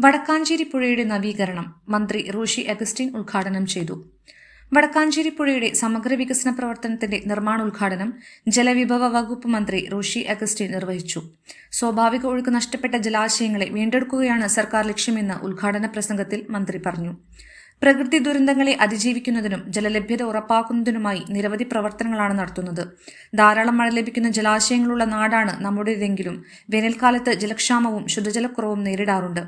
വടക്കാഞ്ചേരി പുഴയുടെ നവീകരണം മന്ത്രി റോഷി അഗസ്റ്റിൻ ഉദ്ഘാടനം ചെയ്തു. വടക്കാഞ്ചേരി പുഴയുടെ സമഗ്ര വികസന പ്രവർത്തനത്തിന്റെ നിർമ്മാണോദ്ഘാടനം ജലവിഭവ വകുപ്പ് മന്ത്രി റോഷി അഗസ്റ്റിൻ നിർവഹിച്ചു. സ്വാഭാവിക ഒഴുക്ക് നഷ്ടപ്പെട്ട ജലാശയങ്ങളെ വീണ്ടെടുക്കുകയാണ് സർക്കാർ ലക്ഷ്യമെന്ന് ഉദ്ഘാടന പ്രസംഗത്തിൽ മന്ത്രി പറഞ്ഞു. പ്രകൃതി ദുരന്തങ്ങളെ അതിജീവിക്കുന്നതിനും ജലലഭ്യത ഉറപ്പാക്കുന്നതിനുമായി നിരവധി പ്രവർത്തനങ്ങളാണ് നടത്തുന്നത്. ധാരാളം മഴ ലഭിക്കുന്ന ജലാശയങ്ങളുള്ള നാടാണ് നമ്മുടേതെങ്കിലും വേനൽക്കാലത്ത് ജലക്ഷാമവും ശുദ്ധജലക്കുറവും നേരിടാറുണ്ട്.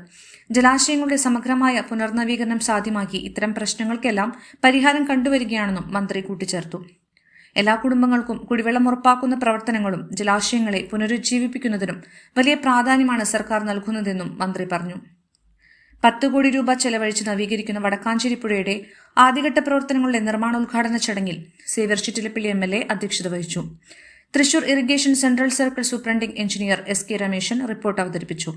ജലാശയങ്ങളുടെ സമഗ്രമായ പുനർനവീകരണം സാധ്യമാക്കി ഇത്തരം പ്രശ്നങ്ങൾക്കെല്ലാം പരിഹാരം കണ്ടുവരികയാണെന്നും മന്ത്രി കൂട്ടിച്ചേർത്തു. എല്ലാ കുടുംബങ്ങൾക്കും കുടിവെള്ളം ഉറപ്പാക്കുന്ന പ്രവർത്തനങ്ങളും ജലാശയങ്ങളെ പുനരുജ്ജീവിപ്പിക്കുന്നതിനും വലിയ പ്രാധാന്യമാണ് സർക്കാർ നൽകുന്നതെന്നും മന്ത്രി പറഞ്ഞു. പത്ത് കോടി രൂപ ചെലവഴിച്ച് നവീകരിക്കുന്ന വടക്കാഞ്ചേരി പുഴയുടെ ആദ്യഘട്ട പ്രവർത്തനങ്ങളുടെ നിർമ്മാണോദ്ഘാടന ചടങ്ങിൽ Xavier Chittilappilly M L A അധ്യക്ഷത വഹിച്ചു. Thrissur irrigation central circle superintending engineer S K Rameshan report അവതരിപ്പിച്ചു.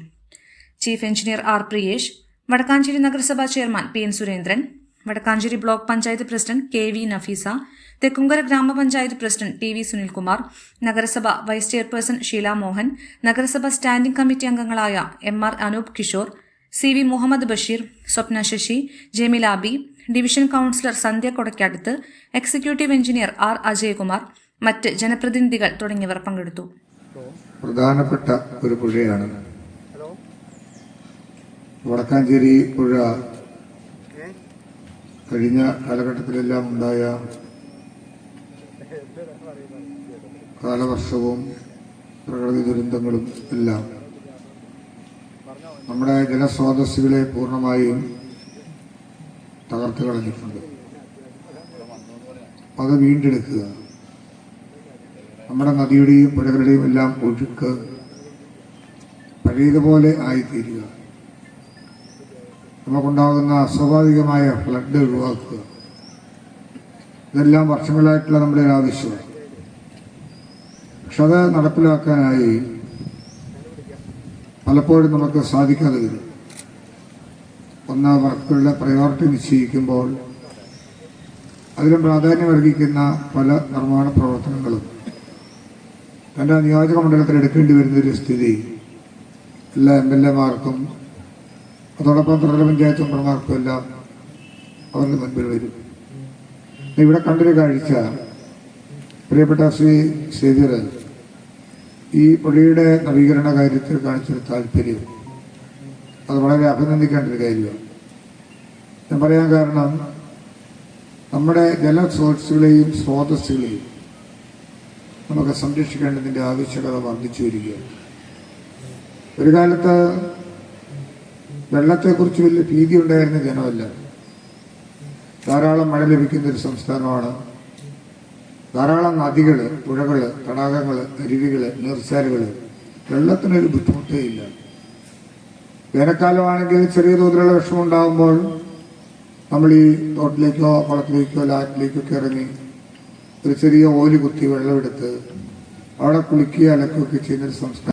Chief engineer R Priyesh Vadakkanchery നഗരസഭാ chairman P N Surendran Vadakkanchery block panchayat president K V Nafeesa Thekkumkara ഗ്രാമപഞ്ചായത്ത് president T V Sunilkumar നഗരസഭ vice chairperson Sheela Mohan നഗരസഭ standing committee അംഗങ്ങളായ M R Anoop Kishore C V Muhammad Basheer Swapna Sasi Jameela Abi division councillor Sandhya കൊടക്കടുത്ത് executive engineer R Ajayakumar മറ്റ് ജനപ്രതിനിധികൾ തുടങ്ങിയവർ പങ്കെടുത്തു. പ്രധാനപ്പെട്ട ഒരു പുഴയാണ്. വടക്കാഞ്ചേരി പുഴ. കഴിഞ്ഞ കാലഘട്ടത്തിലെല്ലാം ഉണ്ടായ കാലവർഷവും പ്രകൃതി ദുരന്തങ്ങളും എല്ലാം നമ്മുടെ ജലസ്രോതസ്സുകളെ പൂർണമായും തകർത്ത് കളഞ്ഞിട്ടുണ്ട്. അത് വീണ്ടെടുക്കുക. നമ്മുടെ നദിയുടെയും പുഴകളുടെയും എല്ലാം ഒഴുക്ക് പഴയതുപോലെ ആയിത്തീരുക. നമുക്കുണ്ടാകുന്ന അസ്വാഭാവികമായ ഫ്ലഡ് ഒഴിവാക്കുക. ഇതെല്ലാം വർഷങ്ങളായിട്ടുള്ള നമ്മുടെ ഒരു ആവശ്യമാണ് പക്ഷെ അത് നടപ്പിലാക്കാനായി പലപ്പോഴും നമുക്ക് സാധിക്കാതെ വരും ഒന്ന് വർക്കുകളുടെ പ്രയോറിറ്റി നിശ്ചയിക്കുമ്പോൾ അതിലും പ്രാധാന്യം അർഹിക്കുന്ന പല നിർമ്മാണ പ്രവർത്തനങ്ങളും. തന്റെ നിയോജക മണ്ഡലത്തിൽ എടുക്കേണ്ടി വരുന്ന ഒരു സ്ഥിതി എല്ലാ എം എൽ എമാർക്കും അതോടൊപ്പം ത്രിതല പഞ്ചായത്ത് മെമ്പർമാർക്കും എല്ലാം അവരുടെ മുൻപിൽ വരും. ഇവിടെ കണ്ടൊരു കാഴ്ച. പ്രിയപ്പെട്ട ശ്രീ സേവ്യർ ഈ പള്ളിയുടെ നവീകരണ കാര്യത്തിൽ കാണിച്ചൊരു താല്പര്യം. അത് വളരെ അഭിനന്ദിക്കേണ്ട ഒരു കാര്യമാണ്. ഞാൻ പറയാൻ കാരണം നമ്മുടെ ജലസ്രോതസ്സുകളെയും സ്രോതസ്സുകളെയും നമുക്ക് സംരക്ഷിക്കേണ്ടതിന്റെ ആവശ്യകത വർദ്ധിച്ചു വരികയാണ്. ഒരു കാലത്ത് വെള്ളത്തെക്കുറിച്ച് വലിയ ഭീതി ഉണ്ടായിരുന്ന ജനമല്ല. ധാരാളം മഴ ലഭിക്കുന്ന ഒരു സംസ്ഥാനമാണ് ധാരാളം നദികൾ പുഴകൾ തടാകങ്ങൾ അരുവികൾ നീർച്ചാലുകൾ വെള്ളത്തിനൊരു ബുദ്ധിമുട്ടേ ഇല്ല. വേനൽക്കാലമാണെങ്കിൽ ചെറിയ തോതിലുള്ള വിഷമം ഉണ്ടാകുമ്പോൾ നമ്മൾ ഈ തോട്ടിലേക്കോ കുളത്തിലേക്കോ ലാറ്റിലേക്കോ ഇറങ്ങി ഒരു ചെറിയ ഓലി കുത്തി വെള്ളമെടുത്ത് അവിടെ കുളിക്കുക അലക്കുകയൊക്കെ ചെയ്യുന്നൊരു സംസ്കാരം.